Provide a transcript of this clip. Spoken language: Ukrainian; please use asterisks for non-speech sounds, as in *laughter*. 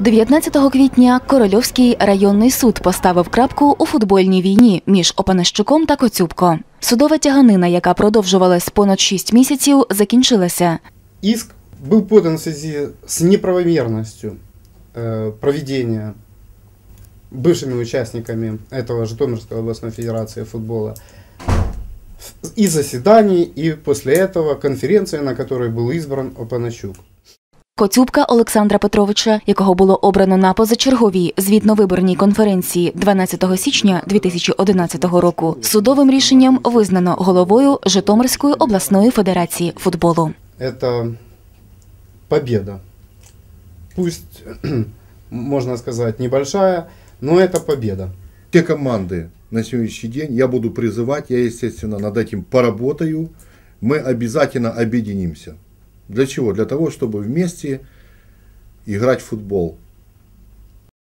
19 квітня Корольовський районний суд поставив крапку у футбольній війні між Опанащуком та Коцюбко. Судова тяганина, яка продовжувалась понад 6 місяців, закінчилася. Иск был подан в связи с неправомерностью э, проведения бывшими участниками этого Житомирской областной федерации футбола и заседаний, и после этого конференции, на которой был избран Опанащук. Коцюбка Олександра Петровича, якого було обрано на позачерговій звітно-виборній конференції 12 січня 2011 року, судовим рішенням визнано головою Житомирської обласної федерації футболу. Это победа. Пусть, *clears throat* можно сказать, небольшая, но это победа. Те команды на сегодняшний день я буду призывать, я, естественно, над этим поработаю. Мы обязательно объединимся. Для чего? Для того, чтобы вместе играть в футбол.